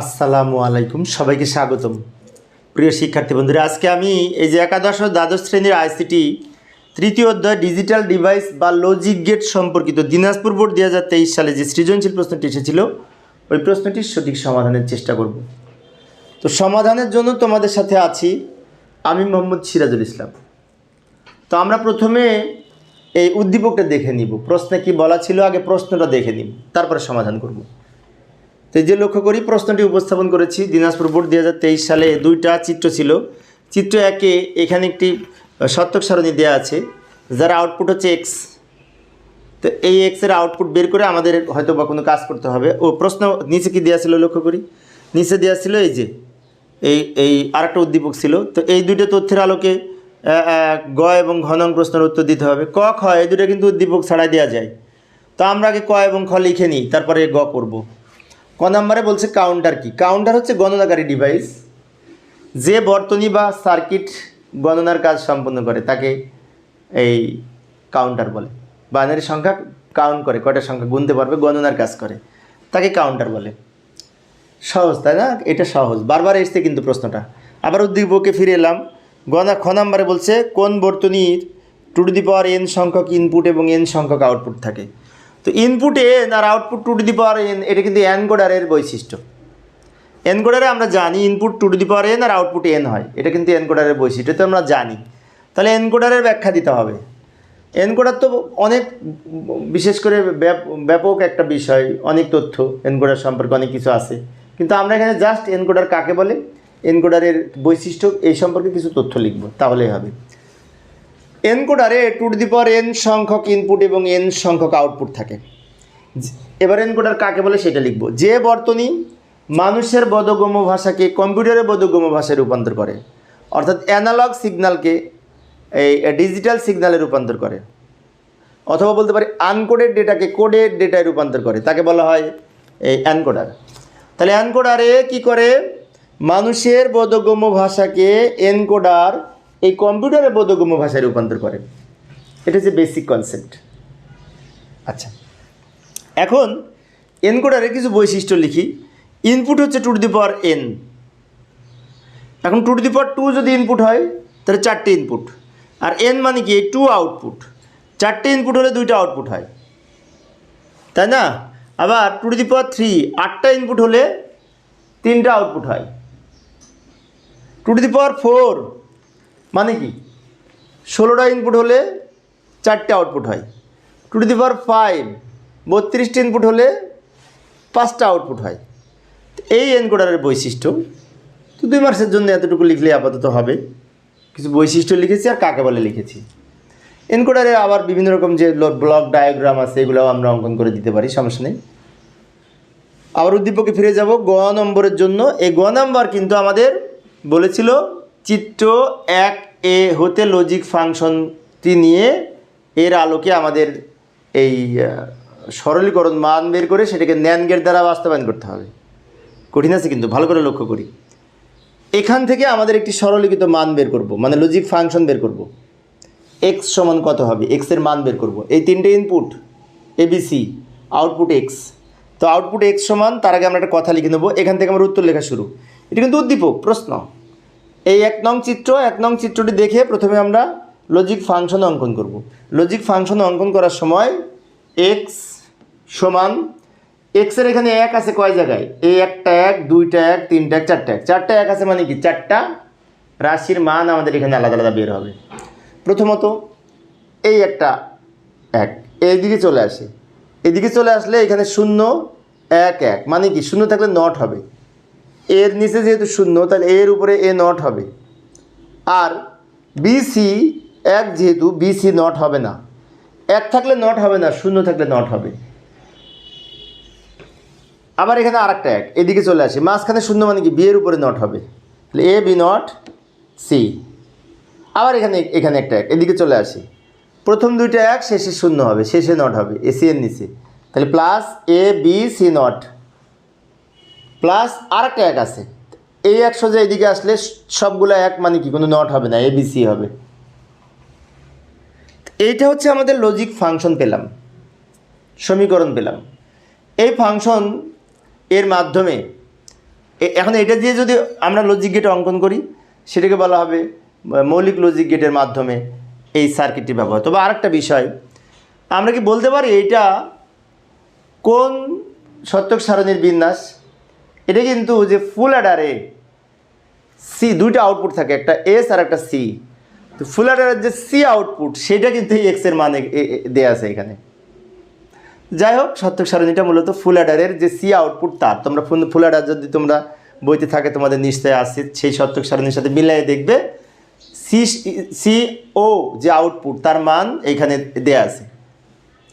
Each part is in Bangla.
আসসালামু আলাইকুম, সবাইকে স্বাগতম। প্রিয় শিক্ষার্থী বন্ধুরা, আজকে আমি এই যে একাদশ ও দ্বাদশ শ্রেণির আইসিটি তৃতীয় অধ্যায় ডিজিটাল ডিভাইস বা লজিক গেট সম্পর্কিত দিনাজপুর বোর্ড দুই হাজার তেইশ সালে যে সৃজনশীল প্রশ্নটি এসেছিল, ওই প্রশ্নটির সঠিক সমাধানের চেষ্টা করব। তো সমাধানের জন্য তোমাদের সাথে আছি আমি মোহাম্মদ সিরাজুল ইসলাম। তো আমরা প্রথমে এই উদ্দীপকটা দেখে নিব, প্রশ্নে কি বলা ছিল, আগে প্রশ্নটা দেখে নিব, তারপরে সমাধান করব। তো যে লক্ষ্য করি, প্রশ্নটি উপস্থাপন করেছি। দিনাজপুর বোর্ড দুই হাজার তেইশ সালে দুইটা চিত্র ছিল। চিত্র একে এখানে একটি সত্যক সারণী দেওয়া আছে, যার আউটপুট হচ্ছে এক্স তো এই এক্সের আউটপুট বের করে আমাদের হয়তো বা কোনো কাজ করতে হবে। ও প্রশ্ন নিচে কি দেওয়া ছিল লক্ষ্য করি? নিচে দেওয়া ছিল এই যে, এই এই আরেকটা উদ্দীপক ছিল। তো এই দুটো তথ্যের আলোকে গ এবং ঘনং প্রশ্নের উত্তর দিতে হবে। ক, খ, এই দুটো কিন্তু উদ্দীপক ছাড়াই দেওয়া যায়। তো আমরা আগে ক এবং খ লিখে নিই, তারপরে গ করব ক নম্বরে বলছে কাউন্টার কি কাউন্টার হচ্ছে গণনাকারী ডিভাইস যে বর্তনী বা সার্কিট গণনার কাজ সম্পন্ন করে, তাকে এই কাউন্টার বলে। বাইনারি সংখ্যা কাউন্ট করে কয়টা সংখ্যা গুনতে পারবে, গণনার কাজ করে, তাকে কাউন্টার বলে। সহজ, তাই না? এটা সহজ। বারবার এসছে কিন্তু প্রশ্নটা। আবার উদ্দীপকে ফিরে এলাম। গণা, খ নাম্বারে বলছে, কোন বর্তনীর টু টু পাওয়ার এন সংখ্যক ইনপুট এবং এন সংখ্যক আউটপুট থাকে? তো input N R output two to the power N এটা কিন্তু এনকোডারের বৈশিষ্ট্য। এনকোডারে আমরা জানি input two to the power N R output N হয়, এটা কিন্তু এনকোডারের বৈশিষ্ট্য তো আমরা জানি। তাহলে এনকোডারের ব্যাখ্যা দিতে হবে। এনকোডার তো অনেক, বিশেষ করে ব্যাপ- ব্যাপক একটা বিষয়, অনেক তথ্য এনকোডার সম্পর্কে অনেক কিছু আছে। কিন্তু আমরা এখানে জাস্ট এনকোডার কাকে বলে এনকোডারের বৈশিষ্ট্য এই সম্পর্কে কিছু তথ্য লিখব, তাহলেই হবে। এনকোডারে two to the power N সংখ্যক ইনপুট এবং এন সংখ্যক আউটপুট থাকে। এবার এনকোডার কাকে বলে সেটা লিখব। যে বর্তনী মানুষের বোধগম্য ভাষাকে কম্পিউটারের বোধগম্য ভাষায় রূপান্তর করে, অর্থাৎ অ্যানালগ সিগন্যালকে এই ডিজিটাল সিগন্যালে রূপান্তর করে, অথবা বলতে পারি আনকোডেড ডেটাকে কোডেড ডেটায় রূপান্তর করে, তাকে বলা হয় এই অ্যানকোডার তাহলে অ্যানকোডারে কি করে? মানুষের বোধগম্য ভাষাকে এনকোডার এই কম্পিউটারে বোধগম্য ভাষায় রূপান্তর করে। এটা হচ্ছে বেসিক কনসেপ্ট আচ্ছা। এখন এনকোডারের কিছু বৈশিষ্ট্য লিখি। ইনপুট হচ্ছে টু দি পাওয়ার এন এখন টু দি পাওয়ার টু যদি ইনপুট হয় তাহলে চারটে ইনপুট আর এন মানে কি? টু আউটপুট চারটে ইনপুট হলে দুইটা আউটপুট হয়। তাই না? আবার টু দি পাওয়ার থ্রি আটটা ইনপুট হলে তিনটা আউটপুট হয়। Two to the power four মানে কি? ষোলোটা ইনপুট হলে চারটে আউটপুট হয়। Two to the power five বত্রিশটা ইনপুট হলে পাঁচটা আউটপুট হয়। এই এনকোডারের বৈশিষ্ট্য, তো দুই মার্কসের জন্য এতটুকু লিখলে আপাতত হবে। কিছু বৈশিষ্ট্য লিখেছি আর কাকে বলে লিখেছি। এনকোডারে আবার বিভিন্ন রকম যে ব্লক ডায়াগ্রাম আছে, এগুলোও আমরা অঙ্কন করে দিতে পারি, সমস্যা নেই। আবার উদ্দীপকে ফিরে যাব, গ নম্বরের জন্য। এই গ নম্বর কিন্তু আমাদের বলেছিল চিত্র এক এ হতে লজিক ফাংশনটি নিয়ে এর আলোকে আমাদের এই সরলীকরণ মান বের করে সেটাকে ন্যানগের দ্বারা বাস্তবায়ন করতে হবে। কঠিন আছে কিন্তু, ভালো করে লক্ষ্য করি। এখান থেকে আমাদের একটি সরলীকৃত মান বের করব মানে লজিক ফাংশন বের করব। এক্স সমান কত হবে? এক্সের মান বের করব। এই তিনটে ইনপুট এবিসি আউটপুট এক্স তো আউটপুট এক্স সমান, তার আগে আমরা একটা কথা লিখে নেব। এখান থেকে আমার উত্তর লেখা শুরু। এটা কিন্তু উদ্দীপক, প্রশ্ন। এই এক নং চিত্র, এক নং চিত্রটি দেখে প্রথমে আমরা লজিক ফাংশন অঙ্কন করব। লজিক ফাংশন অঙ্কন করার সময় এক্স সমান এক্সের এখানে এক আছে কয় জায়গায়? এই একটা এক, দুইটা এক, তিনটা এক, চারটা এক। চারটা এক আছে মানে কি? চারটা রাশির মান আমাদের এখানে আলাদা আলাদা বের হবে। প্রথমত এই একটা এক, এইদিকে চলে আসে। এদিকে চলে আসলে এখানে শূন্য, এক এক। মানে কি? শূন্য থাকলে নট হবে। এর নিচে যেহেতু শূন্য, তাহলে এর উপরে এ নট হবে। আর বিসি এক যেহেতু বিসি নট হবে না। এক থাকলে নট হবে না, শূন্য থাকলে নট হবে। আবার এখানে আরেকটা এক, এদিকে চলে আসে। মাঝখানে শূন্য মানে কি? বি এর উপরে নট হবে। তাহলে এ বি নট সি আবার এখানে এখানে একটা এক, এদিকে চলে আসে। প্রথম দুইটা এক, শেষে শূন্য হবে, শেষে নট হবে এসি এর নিচে। তাহলে plus A B C not plus আর একটা এক আছে। এই এক সোজা এদিকে আসলে সবগুলো এক মানে কি? কোনো নট হবে না এ বি সি হবে। এইটা হচ্ছে আমাদের লজিক ফাংশন পেলাম। সমীকরণ পেলাম। এই ফাংশন এর মাধ্যমে এখন এটা দিয়ে যদি আমরা লজিক গেট অঙ্কন করি, সেটাকে বলা হবে মৌলিক লজিক গেটের মাধ্যমে এই সার্কিটটি ব্যবহার। তবে আরেকটা বিষয়, আমরা কি বলতে পারি এইটা কোন সত্যক সারণীর বিন্যাস? এটা কিন্তু যে ফুল অ্যাডারে সি দুইটা আউটপুট থাকে, একটা এস আর একটা সি তো ফুল অ্যাডারের যে সি আউটপুট সেটা কিন্তু এই এক্সের মানে দেয়া আছে এখানে। যাই হোক সত্যক সারণীটা মূলত ফুল অ্যাডারের যে সি আউটপুট তার। তোমরা ফুল ফুল অ্যাডার যদি তোমরা বইতে থাকে, তোমাদের নিশ্চয় আসছে সেই সত্যক সারণীর সাথে মিলাই দেখবে। সি সি ও যে আউটপুট তার মান এইখানে দেয়া আছে।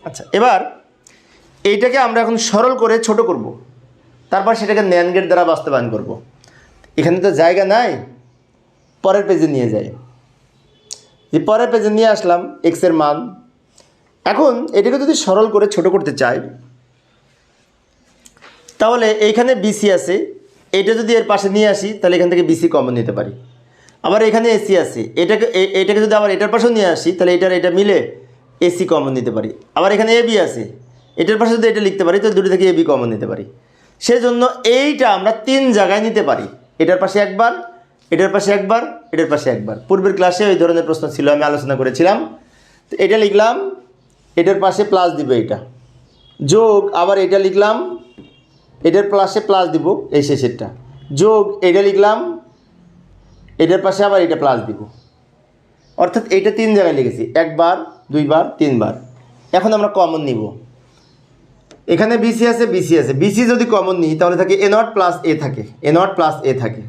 আচ্ছা এবার এইটাকে আমরা এখন সরল করে ছোট করব। তারপর সেটাকে ন্যান গেট দ্বারা বাস্তবায়ন করব। এখানে তো জায়গা নাই, পরের পেজে নিয়ে যাই। যে পরের পেজে নিয়ে আসলাম এক্সের মান। এখন এটাকে যদি সরল করে ছোট করতে চাই, তাহলে এইখানে বিসি আছে। এটা যদি এর পাশে নিয়ে আসি, তাহলে এখান থেকে বিসি কমন নিতে পারি। আবার এখানে এসি আছে। এটাকে এটাকে যদি আবার এটার পাশেও নিয়ে আসি, তাহলে এটার, এটা মিলে এসি কমন নিতে পারি। আবার এখানে এবি আছে। এটার পাশে যদি এটা লিখতে পারি তো দুটো থেকে এবি কমন নিতে পারি। সেজন্য এইটা আমরা তিন জায়গায় নিতে পারি। এটার পাশে একবার, এটার পাশে একবার, এটার পাশে একবার। পূর্বের ক্লাসে ওই ধরনের প্রশ্ন ছিল, আমি আলোচনা করেছিলাম। তো এটা লিখলাম, এটার পাশে প্লাস দিব এটা। যোগ, আবার এটা লিখলাম, এটার পাশে প্লাস দিব, এই শেষেরটা। যোগ, এটা লিখলাম, এটার পাশে আবার এটা প্লাস দিব। অর্থাৎ এইটা তিন জায়গায় লিখেছি। একবার, দুইবার, তিনবার। এখন আমরা কমন নিব। এখানে বিসি আছে বিসি আছে। বিসি যদি কমন নিই, তাহলে থাকে এ নট প্লাস এ থাকে। এ নট প্লাস এ থাকে।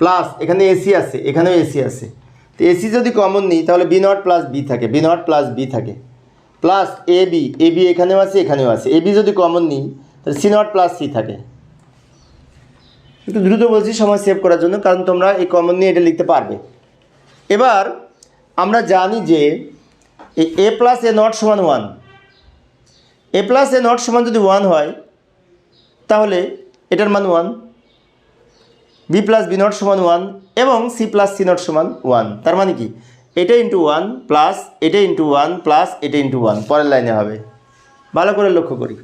প্লাস এখানে এসি আছে, এখানেও এসি আছে। তো এসি যদি কমন নিই, তাহলে বি নট প্লাস বি থাকে। বি নট প্লাস বি থাকে। Plus A B A B এখানেও আছে এখানেও আছে। এ বি যদি কমন নিই, তাহলে সি নট প্লাস সি থাকে। একটু দ্রুত বলছি, সময় সেভ করার জন্য, কারণ তোমরা এই কমন নিয়ে এটা লিখতে পারবে। এবার, আমরা জানি যে এ প্লাস এ নট সমান one A plus A not সমান যদি ওয়ান হয়, তাহলে এটার মান one B plus B not সমান ওয়ান এবং সি প্লাস সি নট সমান ওয়ান তার মানে কি? এটা ইন্টু ওয়ান প্লাস এটা ইন্টু ওয়ান প্লাস এটা ইন্টু ওয়ান পরের লাইনে হবে। ভালো করে লক্ষ্য করি।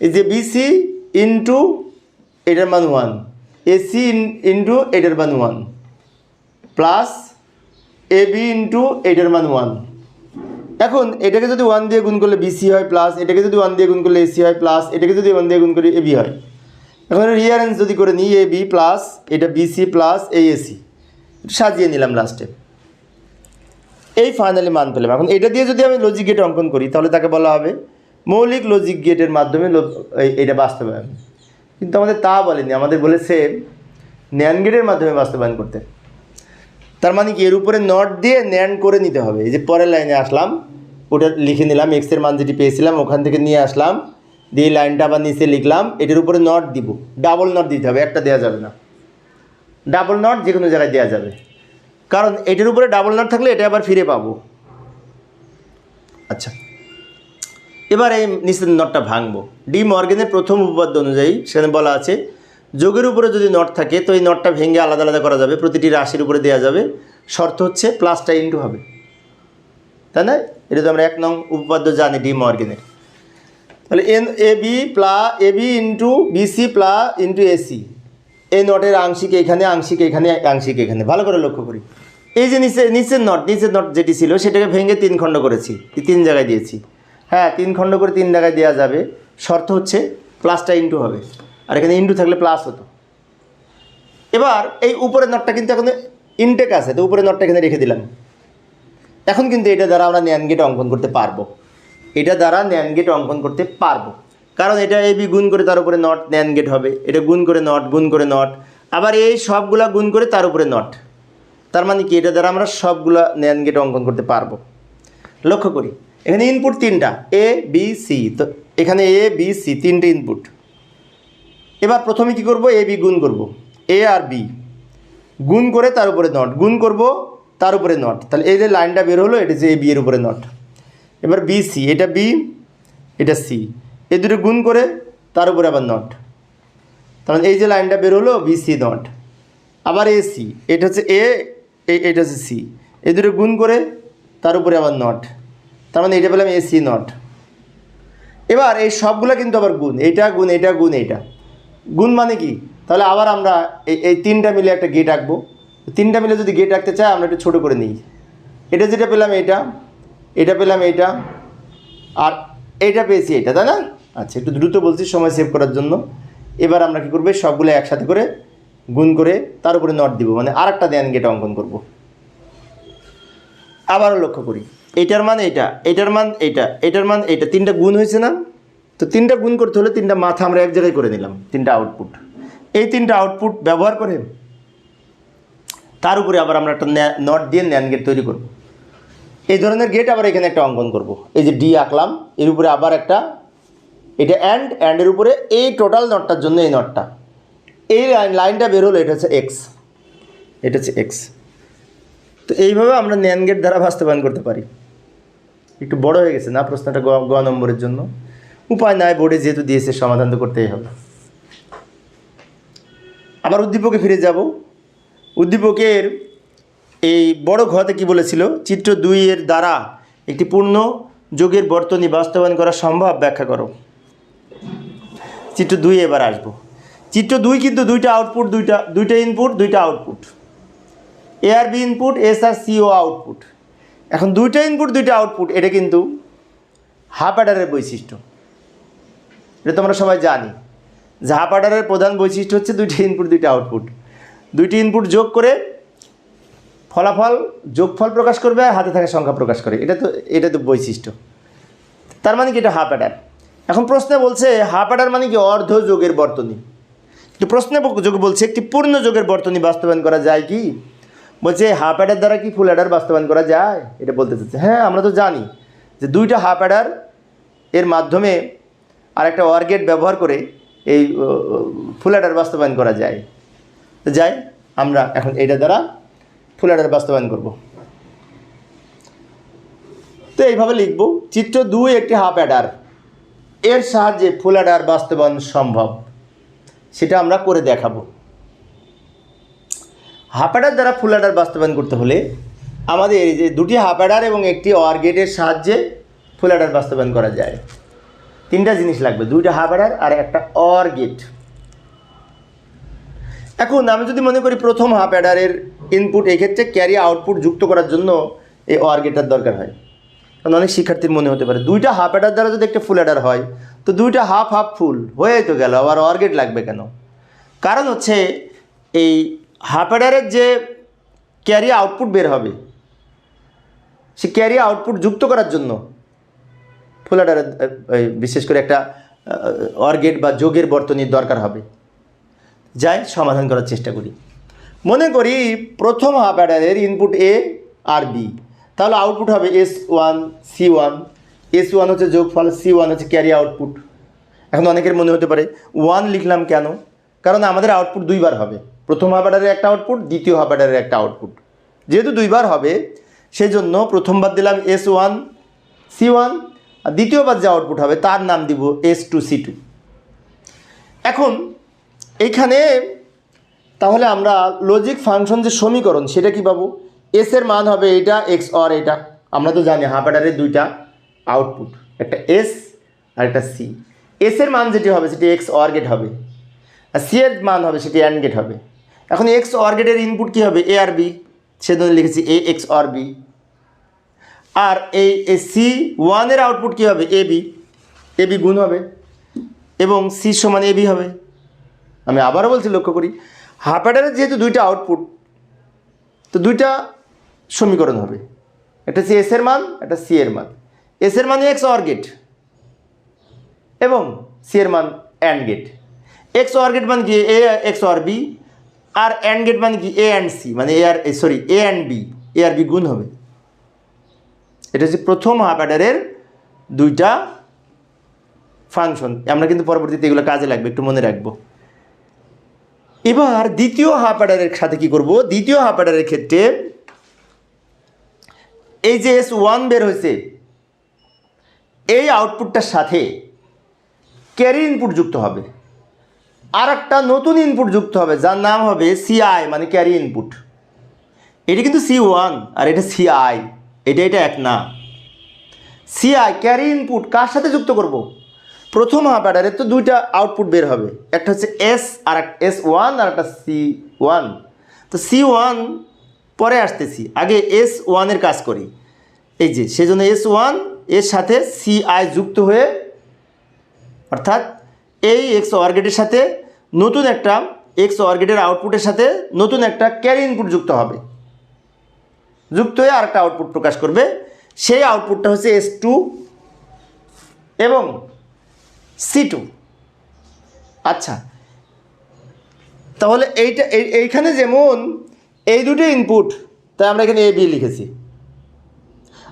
এই যে বিসি ইন্টু এটার মান ওয়ান এসি ইন্টু এটার মান one plus A B into এটার মান ওয়ান এখন এটাকে যদি ওয়ান দিয়ে গুণ করলে বিসি হয় প্লাস এটাকে যদি ওয়ান দিয়ে গুণ করলে এসি হয় প্লাস এটাকে যদি ওয়ান দিয়ে গুণ করি এবি হয়। এখন রিয়ারেঞ্জ যদি করে নিই এ বি প্লাস এটা বিসি প্লাস এই এসি সাজিয়ে নিলাম লাস্টে এই ফাইনালি মান পেলাম। এখন এটা দিয়ে যদি আমি লজিক গেট অঙ্কন করি, তাহলে তাকে বলা হবে মৌলিক লজিক গেটের মাধ্যমে এটা বাস্তবায়ন। কিন্তু আমাদের তা বলেনি, আমাদের বলেছে ন্যান গেটের মাধ্যমে বাস্তবায়ন করতে। তার মানে কি? এর উপরে নট দিয়ে ন্যান্ড করে নিতে হবে। এই যে পরের লাইনে আসলাম, ওটা লিখে নিলাম এক্সের মান যেটি পেয়েছিলাম, ওখান থেকে নিয়ে আসলাম, দিয়ে লাইনটা আবার নিচে লিখলাম, এটার উপরে নট দিব। ডাবল নট দিতে হবে, একটা দেওয়া যাবে না। ডাবল নট যে কোনো জায়গায় দেওয়া যাবে। কারণ এটার উপরে ডাবল নট থাকলে এটা আবার ফিরে পাবো। আচ্ছা। এবার এই নিচের নটটা ভাঙবো। ডি মর্গেনের প্রথম উপপাদ্য অনুযায়ী সেখানে বলা আছে যোগের উপরে যদি নট থাকে, তো এই নটটা ভেঙে আলাদা আলাদা করা যাবে, প্রতিটি রাশির উপরে দেওয়া যাবে। শর্ত হচ্ছে প্লাসটা ইন্টু হবে। তাই না? এটা তো আমরা এক নং উপপাদ্য জানি ডি মর্গেনের তাহলে N, A, B, plus, A, B into BC plus into AC এই নটের আংশিক এখানে আংশিক এখানে আংশিক এখানে। ভালো করে লক্ষ্য করি। এই যে নিচে, নিচের নট নিচের নট যেটি ছিল, সেটাকে ভেঙে তিন খণ্ড করেছি। তিন জায়গায় দিয়েছি। হ্যাঁ তিন খণ্ড করে তিন জায়গায় দেওয়া যাবে। শর্ত হচ্ছে প্লাসটা ইন্টু হবে। আর এখানে ইন্টু থাকলে প্লাস হতো। এবার এই উপরের নটটা কিন্তু এখন ইনটেক আছে, তো উপরের নটটা এখানে রেখে দিলাম। এখন কিন্তু এটা দ্বারা আমরা ন্যান গেট অঙ্কন করতে পারব। এটা দ্বারা ন্যান গেট অঙ্কন করতে পারব। কারণ এটা এ বি গুণ করে তার উপরে নট ন্যান গেট হবে। এটা গুণ করে নট গুণ করে নট আবার এই সবগুলা গুণ করে তার উপরে নট তার মানে কি? এটা দ্বারা আমরা সবগুলা ন্যান গেট অঙ্কন করতে পারব। লক্ষ্য করি। এখানে ইনপুট তিনটা এ বি সি তো এখানে এ বি সি তিনটে ইনপুট এবার প্রথমে কি করব? এ, বি, গুণ করব। এ আর বি। গুণ করে তার উপরে নট। গুণ করব তার উপরে নট। তাহলে এই যে লাইনটা বের হলো, এটা যে এ, বি এর উপরে নট। এবার বি, সি। এটা বি, এটা সি। এই দুটো গুণ করে তার উপরে আবার নট। মানে এই যে লাইনটা বের হলো, বি, সি, নট। আবার এ, সি। এটা হচ্ছে এ এটা হচ্ছে সি। এই দুটো গুণ করে তার উপরে আবার নট। তার মানে এটা পেলাম এ, সি, নট। এবার এই সবগুলো কিন্তু আবার গুণ। এটা গুণ এটা গুণ, এটা। গুণ মানে কি? তাহলে আবার আমরা এই এই তিনটা মিলে একটা গেট আঁকবো। তিনটা মিলে যদি গেট আঁকতে চাই, আমরা একটু ছোটো করে নিই। এটা যেটা পেলাম এটা এটা পেলাম এটা আর এটা পেয়েছি এটা, তাই না? আচ্ছা একটু দ্রুত বলছি, সময় সেভ করার জন্য। এবার আমরা কী করব? সবগুলো একসাথে করে গুণ করে তার উপরে নট দিব মানে আর একটা দেন গেট অঙ্কন করব। আবারও লক্ষ্য করি। এইটার মান এইটা এইটার মান এইটা, এটার মান এইটা, তিনটা গুণ হয়েছে না? তো তিনটা গুণ করতে হলে তিনটা মাথা আমরা এক জায়গায় করে নিলাম, তিনটা আউটপুট এই তিনটা আউটপুট ব্যবহার করে তার উপরে আবার আমরা একটা নট দিয়ে ন্যান গেট তৈরি করব। এই ধরনের গেট আবার এখানে একটা অঙ্কন করব। এই যে ডি আঁকলাম, এর উপরে আবার একটা, এটা অ্যান্ড অ্যান্ডের উপরে এই টোটাল নটটার জন্য এই নটটা এই লাইন লাইনটা বের হলো, এটা হচ্ছে এক্স এটা হচ্ছে এক্স তো এইভাবে আমরা ন্যান গেট দ্বারা বাস্তবায়ন করতে পারি। একটু বড় হয়ে গেছে না প্রশ্নটা গ গ নম্বরের জন্য? উপায় নাই, বোর্ডে যেহেতু দিয়েছে, সমাধান তো করতেই হবে। আবার উদ্দীপকে ফিরে যাব। উদ্দীপকের এই বড় ঘতে কি বলেছিল? চিত্র দুই এর দ্বারা একটি পূর্ণ যোগের বর্তনী বাস্তবায়ন করা সম্ভব, ব্যাখ্যা করো। চিত্র দুই এবার আসব। চিত্র দুই কিন্তু দুইটা আউটপুট দুইটা দুইটা ইনপুট দুইটা আউটপুট এ আর বি ইনপুট এস আর সিও আউটপুট এখন দুইটা ইনপুট দুইটা আউটপুট এটা কিন্তু হাফ অ্যাডারের বৈশিষ্ট্য। এটা তোমরা সবাই জানি। হাফ অ্যাডারের প্রধান বৈশিষ্ট্য হচ্ছে দুইটা ইনপুট দুইটা আউটপুট দুইটি ইনপুট যোগ করে ফলাফল, যোগফল প্রকাশ করবে আর হাতে থাকা সংখ্যা প্রকাশ করে। এটা তো এটা তো বৈশিষ্ট্য। তার মানে কি এটা হাফ অ্যাডার এখন প্রশ্নে বলছে হাফ অ্যাডার মানে কি অর্ধ যোগের বর্তনী? তো প্রশ্নে যোগ বলছে, একটি পূর্ণ যোগের বর্তনী বাস্তবায়ন করা যায় কি? বলছে হাফ অ্যাডার দ্বারা কি ফুল অ্যাডার বাস্তবায়ন করা যায়? এটা বলতে চাচ্ছে। হ্যাঁ আমরা তো জানি যে দুইটা হাফ অ্যাডার এর মাধ্যমে আর একটা ওয়ারগেট ব্যবহার করে এই ফুল অ্যাডার বাস্তবায়ন করা যায়। যাই, আমরা এখন এটা দ্বারা ফুল অ্যাডার বাস্তবায়ন করব। তো এইভাবে লিখব, চিত্র দুই একটি হাফ অ্যাডার। এর সাহায্যে ফুল অ্যাডার বাস্তবায়ন সম্ভব। সেটা আমরা করে দেখাবো। হাফ অ্যাডার দ্বারা ফুল অ্যাডার বাস্তবায়ন করতে হলে আমাদের যে দুটি হাফ অ্যাডার এবং একটি অর গেটের সাহায্যে ফুল অ্যাডার বাস্তবায়ন করা যায়। তিনটা জিনিস লাগবে, দুইটা অ্যাডার আর একটা অর গেট এখন আমি যদি মনে করি প্রথম হাফ অ্যাডারের ইনপুট এক্ষেত্রে ক্যারি আউটপুট যুক্ত করার জন্য এই অর গেটার দরকার হয়। কারণ অনেক শিক্ষার্থীর মনে হতে পারে, দুইটা হাফ অ্যাডার দ্বারা যদি একটা ফুল অ্যাডার হয়, তো দুইটা হাফ হাফ ফুল হয়ে তো গেল, আবার অর গেট লাগবে কেন? কারণ হচ্ছে এই হাফ অ্যাডারের যে ক্যারি আউটপুট বের হবে, সে ক্যারি আউটপুট যুক্ত করার জন্য অ্যাডারের বিশেষ করে একটা অর্গেট বা যোগের বর্তনীর দরকার হবে। যাই, সমাধান করার চেষ্টা করি। মনে করি প্রথম হাফ অ্যাডারের ইনপুট এ আর বি তাহলে আউটপুট হবে S one C one S one হচ্ছে যোগফল সি ওয়ান হচ্ছে ক্যারি আউটপুট এখন অনেকের মনে হতে পারে ওয়ান লিখলাম কেন? কারণ আমাদের আউটপুট দুইবার হবে। প্রথম হাফ অ্যাডারের একটা আউটপুট দ্বিতীয় হাফ অ্যাডারের একটা আউটপুট যেহেতু দুইবার হবে, সেজন্য প্রথমবার দিলাম এস ওয়ান সি ওয়ান দ্বিতীয়বার যে আউটপুট হবে, তার নাম দিব এস টু সি টু এখন এইখানে তাহলে আমরা লজিক ফাংশন যে সমীকরণ, সেটা কি পাবো? এস এর মান হবে এটা এক্স অর এটা। আমরা তো জানি হাফ অ্যাডারের দুইটা আউটপুট একটা এস আর একটা সি এস এর মান যেটি হবে, সেটি এক্স অর গেট হবে। আর সি এর মান হবে, সেটি অ্যান্ড গেট হবে। এখন এক্স অর গেটের ইনপুট কী হবে? এ আর বি সেজন্য লিখেছি এ এক্স অর বি আর এই সি ওয়ানের আউটপুট কী হবে? এ বি। এ বি গুণ হবে। এবং সি সমান এ বি হবে। আমি আবারও বলছি, লক্ষ্য করি। হাফ অ্যাডারের যেহেতু দুইটা আউটপুট, তো দুইটা সমীকরণ হবে। একটা হচ্ছে এস এর মান, একটা সি এর মান। এস এর মান এক্স অর গেট এবং সি এর মান and gate x or gate মানে কি? এ এক্স অর বি আর অ্যান্ড গেট মানে কি? এ অ্যান্ড সি মানে A R sorry A and B A R B গুণ হবে। এটা হচ্ছে প্রথম হাফ অ্যাডারের দুইটা ফাংশন। আমরা কিন্তু পরবর্তীতে এগুলো কাজে লাগবে, একটু মনে রাখব। এবার দ্বিতীয় হাফ অ্যাডারের সাথে কি করব? দ্বিতীয় হাফ অ্যাডারের ক্ষেত্রে এই যে এস ওয়ান বের হয়েছে, এই আউটপুটটার সাথে ক্যারি ইনপুট যুক্ত হবে। আর একটা নতুন ইনপুট যুক্ত হবে, যার নাম হবে সিআই মানে ক্যারি ইনপুট এটা কিন্তু সি ওয়ান আর এটা সিআই এটা এটা এক, না। সিআই ক্যারি ইনপুট কার সাথে যুক্ত করব? প্রথম হাফ অ্যাডারের তো দুইটা আউটপুট বের হবে। একটা হচ্ছে এস আর এস ওয়ান আর একটা সি ওয়ান তো সি ওয়ান পরে আসতেছি। আগে এস ওয়ানের কাজ করি। এই যে, সেজন্য এস ওয়ানের সাথে সি আই যুক্ত হয়ে, অর্থাৎ এই এক্স অর্গেটের সাথে নতুন একটা এক্স অর্গেটের আউটপুটের সাথে নতুন একটা ক্যারি ইনপুট যুক্ত হবে। যুক্ত হয়ে আরেকটা আউটপুট প্রকাশ করবে। সেই আউটপুটটা হচ্ছে এস টু এবং সি টু আচ্ছা তাহলে এইটা, এই- এইখানে যেমন এই দুটো ইনপুট তাই আমরা এখানে এ বি লিখেছি।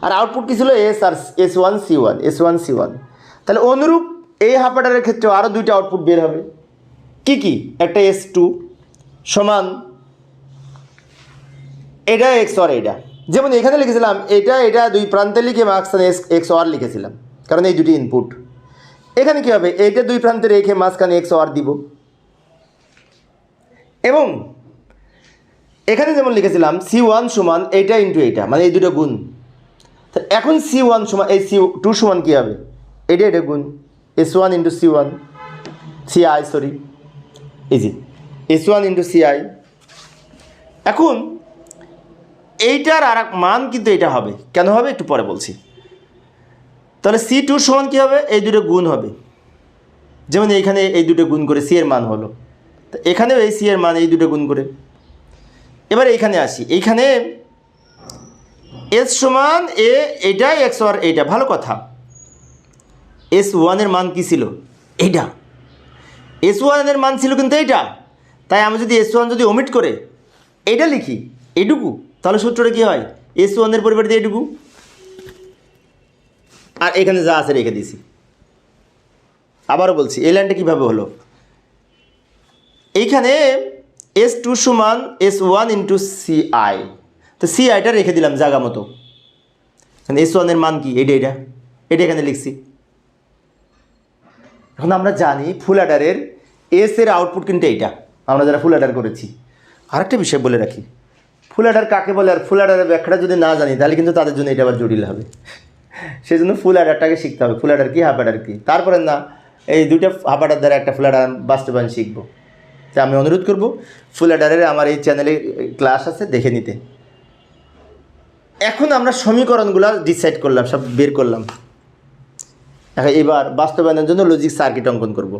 আর আউটপুট কী ছিল? এস আর S one C one S one C one তাহলে অনুরূপ এই হাফাটারের ক্ষেত্রে আরও দুইটা আউটপুট বের হবে। কি কি? একটা এস টু সমান, এটা এক্স অর এটা। যেমন এখানে লিখেছিলাম, এটা এটা দুই প্রান্তে লিখে মাঝখানে এক্স অর লিখেছিলাম। কারণ এই দুটি ইনপুট এখানে কী হবে? এইটা দুই প্রান্তে রেখে মাঝখানে এক্স অর দিব। এবং এখানে যেমন লিখেছিলাম সি ওয়ান সমান এইটা ইন্টু এইটা মানে এই দুটো গুণ। তা এখন সি ওয়ান সমান, এই সি টু সমান কী হবে? এটা এটা গুণ। S one into C one C I sorry easy S one into C I এখন এইটার আর মান কিন্তু এটা হবে। কেন হবে? একটু পরে বলছি। তাহলে সি টুর সমান কী হবে? এই দুটো গুণ হবে। যেমন এইখানে এই দুটো গুণ করে সি এর মান হলো। তো এখানেও এই সি এর মান, এই দুটো গুণ করে। এবার এইখানে আসি। এইখানে এস সমান এ এটাই এক্স আর এইটা, ভালো কথা। এস ওয়ানের মান কী ছিল? এইটা। এস ওয়ানের মান ছিল কিন্তু এইটা। তাই আমি যদি এস ওয়ান যদি ওমিট করে, এইটা লিখি, এইটুকু। তাহলে সূত্রটা কী হয়? এস ওয়ানের পরিবর্তে এইটুকু আর এখানে যা আছে রেখে দিছি আবারও বলছি, এই লাইনটা কীভাবে হলো? এইখানে এস টু সমান S one into C I তো সি আইটা রেখে দিলাম জাগা মতো। এস ওয়ানের মান কি? এটা এটা। এটা এখানে লিখছি। এখন আমরা জানি ফুল অ্যাডারের এস এর আউটপুট কিন্তু এইটা। আমরা যারা ফুল অ্যাডার করেছি। আরেকটা বিষয় বলে রাখি। ফুল অ্যাডার কাকে বলে আর ফুল অ্যাডারের ব্যাখ্যাটা যদি না জানি, তাহলে কিন্তু তাদের জন্য এটা আবার জটিল হবে। সেই জন্য ফুল অ্যাডারটাকে শিখতে হবে। ফুল অ্যাডার কী হাফ অ্যাডার কী? তারপরে না, এই দুইটা হাফ অ্যাডার দ্বারা একটা ফুল অ্যাডার বাস্তবায়ন শিখব। তাই আমি অনুরোধ করব ফুল অ্যাডারের আমার এই চ্যানেলে ক্লাস আছে, দেখে নিতে। এখন আমরা সমীকরণগুলো ডিসাইড করলাম, সব বের করলাম। এবার বাস্তবায়নের জন্য লজিক সার্কিট অঙ্কন করব।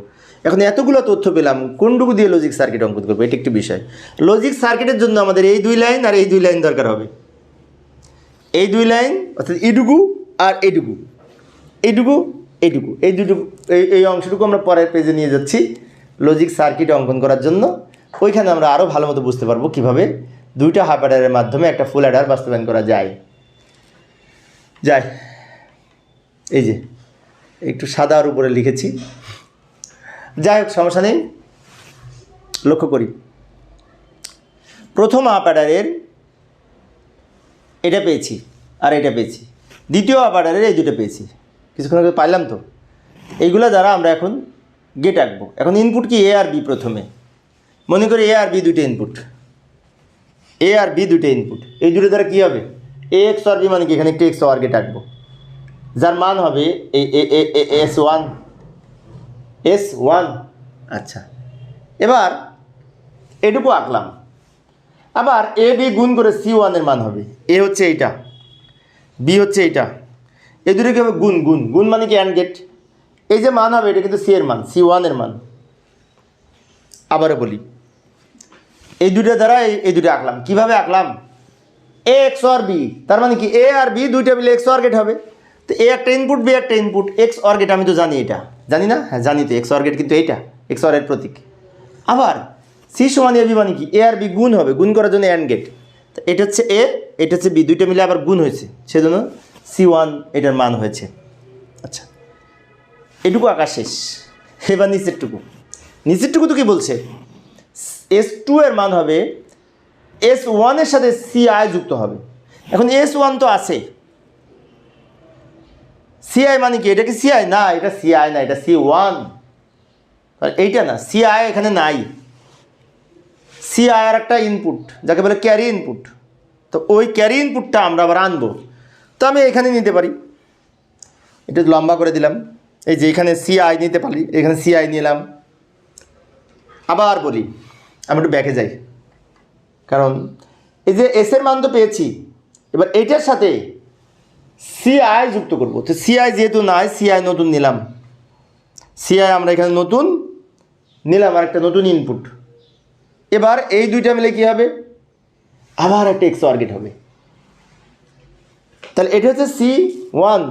এখন এতগুলো তথ্য পেলাম, কোনটুকু দিয়ে লজিক সার্কিট অঙ্কন করব? এটি একটি বিষয়। লজিক সার্কিটের জন্য আমাদের এই দুই লাইন আর এই দুই লাইন দরকার হবে। এই দুই লাইন অর্থাৎ এইটুকু আর এইটুকু। এইটুকু এইটুকু। এই দুটুকু এই এই অংশটুকু আমরা পরের পেজে নিয়ে যাচ্ছি লজিক সার্কিট অঙ্কন করার জন্য। ওইখানে আমরা আরও ভালো মতো বুঝতে পারব কীভাবে দুইটা হাফ অ্যাডারের মাধ্যমে একটা ফুল অ্যাডার বাস্তবায়ন করা যায়। যায় এই যে। একটু সাদার উপরে লিখেছি। যাই হোক, সমস্যা নেই। লক্ষ্য করি। প্রথম অ্যাডারের এটা পেয়েছি আর এটা পেয়েছি। দ্বিতীয় অ্যাডারের এই দুটো পেয়েছি। কিছুক্ষণ আগে পাইলাম তো। এইগুলো দ্বারা আমরা এখন গেট আঁকবো। এখন ইনপুট কি এ আর বি প্রথমে? মনে করি এ আর বি দুটো ইনপুট এ আর বি দুটো ইনপুট এই দুটো দ্বারা কী হবে? এ এক্স আর বি মানে কি? এখানে একটি এক্স আর গেট আঁকবো। যার মান হবে এস ওয়ান। S one. আচ্ছা। এবার এটুকু আঁকলাম। আবার এ, বি গুণ করে সি ওয়ানের মান হবে। এ হচ্ছে এইটা। বি হচ্ছে এইটা। এ দুটো কি হবে গুণ গুণ। গুণ মানে কি? And gate. এই যে মান হবে, এটা কিন্তু সি এর মান, সি ওয়ানের মান। আবারও বলি। এই দুটো দ্বারা এই দুটো আঁকলাম। কীভাবে আঁকলাম? A, XOR B. তার মানে কি? এ আর বি দুইটা মিলে এক্স আর গেট হবে। তো এ একটা ইনপুট বি একটা ইনপুট এক্স অর গেট আমি তো জানি এটা। জানি না? হ্যাঁ জানি তো এক্স অর গেট কিন্তু এইটা এক্স অর এর প্রতীক। আবার সি সমান এ বি মানে কি? এ আর বি গুণ হবে, গুণ করার জন্য অ্যান্ড গেট তো এটা হচ্ছে এ এটা হচ্ছে বি দুইটা মিলে আবার গুণ হয়েছে। সেজন্য সি ওয়ান এটার মান হয়েছে। আচ্ছা এটুকু আঁকা শেষ। এবার নিচেরটুকু। নিচেরটুকু তো কি বলছে? এস টু এর মান হবে এস ওয়ানের সাথে সি আই যুক্ত হবে। এখন এস ওয়ান তো আছে। সিআই মানে কি? এটা কি সিআই না, এটা সিআই না, এটা সি ওয়ান এইটা না সিআই এখানে নাই। সিআই আর একটা ইনপুট যাকে বলে ক্যারি ইনপুট তো ওই ক্যারি ইনপুটটা আমরা আবার আনব। তো আমি এখানে নিতে পারি। এটা লম্বা করে দিলাম। এই যে এখানে সি আই নিতে পারি, এখানে সি আই নিলাম। আবার বলি, আমি একটু ব্যাকে যাই। কারণ এই যে এস এর মান তো পেয়েছি। এবার এইটার সাথে সিআই যুক্ত করব। তো সিআই যেহেতু নাই সিআই নতুন নিলাম। সিআই আমরা এখানে নতুন নিলাম আর একটা নতুন ইনপুট এবার এই দুইটা মিলে কি হবে? আবার একটা এক্স অর্গেট হবে। তাহলে এটা হচ্ছে সি ওয়ান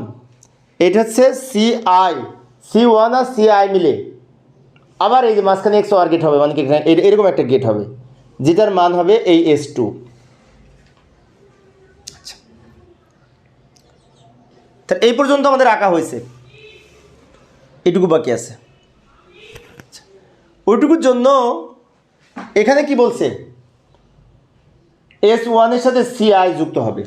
এটা হচ্ছে সি আই সি ওয়ান আর সি আই মিলে আবার এই যে মাঝখানে এক্স ওয়ার গেট হবে মানে এরকম একটা গেট হবে, যেটার মান হবে এই এস টু তাহলে এই পর্যন্ত আমাদের আঁকা হয়েছে। এটুকু বাকি আছে। আচ্ছা। ওইটুকুর জন্য এখানে কি বলছে? এস ওয়ানের সাথে সিআই যুক্ত হবে।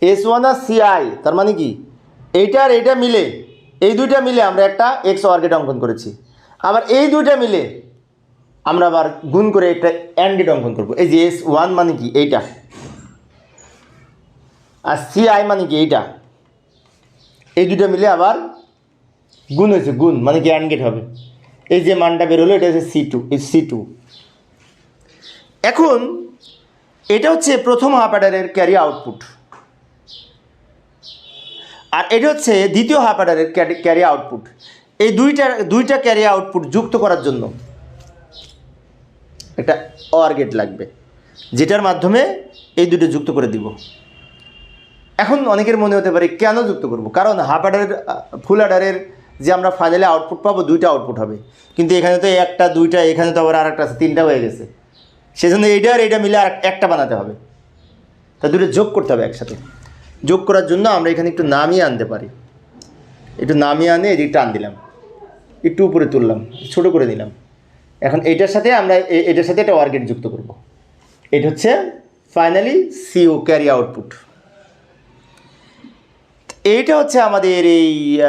এস ওয়ান আর সিআই তার মানে কি? এইটা আর এইটা মিলে, এই দুইটা মিলে আমরা একটা এক্স অর্গেট অঙ্কন করেছি। আবার এই দুইটা মিলে আমরা আবার গুণ করে একটা অ্যান্ডেড অঙ্কন করব। এই যে এস ওয়ান মানে কি? এইটা। আর সি আই মানে কি এইটা? এই দুটো মিলে আবার গুণ হয়েছে, গুণ মানে কি অ্যান্ড গেট হবে। এই যে মানটা বেরোলো এটা হচ্ছে সি টু এই সি টু এখন এটা হচ্ছে প্রথম হাফ অ্যাডারের ক্যারি আউটপুট আর এটা হচ্ছে দ্বিতীয় হাফ অ্যাডারের ক্যারি আউটপুট এই দুইটা দুইটা ক্যারি আউটপুট যুক্ত করার জন্য একটা অর গেট লাগবে, যেটার মাধ্যমে এই দুটো যুক্ত করে দিব। এখন অনেকের মনে হতে পারে কেন যুক্ত করব? কারণ হাফ অ্যাডারের ফুল অ্যাডারের যে আমরা ফাইনালে আউটপুট পাবো, দুইটা আউটপুট হবে। কিন্তু এখানে তো একটা, দুইটা, এখানে তো আবার আর একটা আছে, তিনটা হয়ে গেছে। সেজন্য এইটা আর এইটা মিলে আর একটা বানাতে হবে। তা দুটো যোগ করতে হবে একসাথে। যোগ করার জন্য আমরা এখানে একটু নামিয়ে আনতে পারি। একটু নামিয়ে আনে, এদিক টান দিলাম। একটু উপরে তুললাম, ছোট করে দিলাম এখন এইটার সাথে আমরা এটার সাথে একটা ওয়ার্গেট যুক্ত করব। এটা হচ্ছে ফাইনালি সিও ক্যারি আউটপুট এইটা হচ্ছে আমাদের এই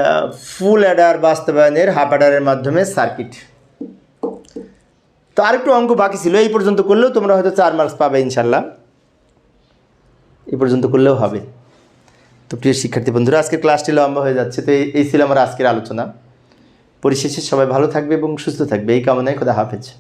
ফুল অ্যাডার বাস্তবায়নের হাফ অ্যাডারের মাধ্যমে সার্কিট তো আরেকটু অঙ্ক বাকি ছিল, এই পর্যন্ত করলেও তোমরা হয়তো চার মার্কস পাবে ইনশাল্লাহ এই পর্যন্ত করলেও হবে। তো প্রিয় শিক্ষার্থী বন্ধুরা, আজকের ক্লাসটি লম্বা হয়ে যাচ্ছে, তো এই- ছিল আমার আজকের আলোচনা। পরিশেষে সবাই ভালো থাকবে এবং সুস্থ থাকবে। এই কামনায় খোদা হাফেজ।